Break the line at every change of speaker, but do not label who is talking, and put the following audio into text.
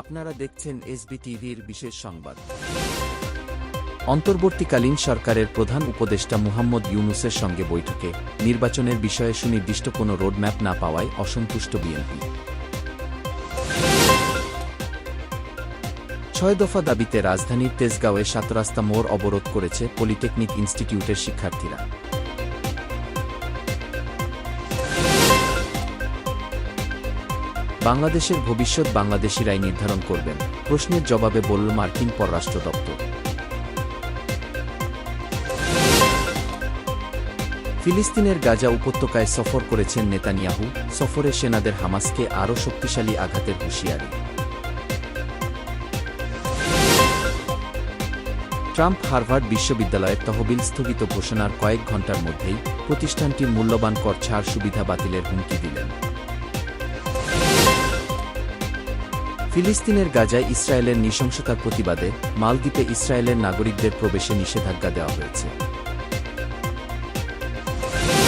আপনারা দেখছেন এসবি টিভির বিশেষ সংবাদ। অন্তর্বর্তীকালীন সরকারের প্রধান উপদেষ্টা মুহাম্মদ ইউনুসের সঙ্গে বৈঠকে নির্বাচনের বিষয়ে সুনির্দিষ্ট কোনো রোডম্যাপ না পাওয়ায় অসন্তুষ্ট বিএনপি। ছয় দফা দাবিতে রাজধানীর তেজগাঁওয়ে সাতরাস্তা মোড় অবরোধ করেছে পলিটেকনিক ইনস্টিটিউটের শিক্ষার্থীরা। বাংলাদেশের ভবিষ্যৎ বাংলাদেশিরাই নির্ধারণ করবেন। প্রশ্নের জবাবে বলল মার্কিন পররাষ্ট্র দপ্তর। ফিলিস্তিনের গাজা উপত্যকায় সফর করেছেন নেতানিয়াহু। সফরে সেনাদের হামাসকে আরও শক্তিশালী আঘাতের হুঁশিয়ারি। ট্রাম্প হার্ভার্ড বিশ্ববিদ্যালয়ের তহবিল স্থগিত ঘোষণার কয়েক ঘণ্টার মধ্যেই প্রতিষ্ঠানটির মূল্যবান কর ছাড় সুবিধা বাতিলের হুমকি দিলেন। ফিলিস্তিনের গাজায় ইসরায়েলের নৃশংসতার প্রতিবাদে মালদ্বীপে ইসরায়েলের নাগরিকদের প্রবেশে নিষেধাজ্ঞা দেওয়া হয়েছে।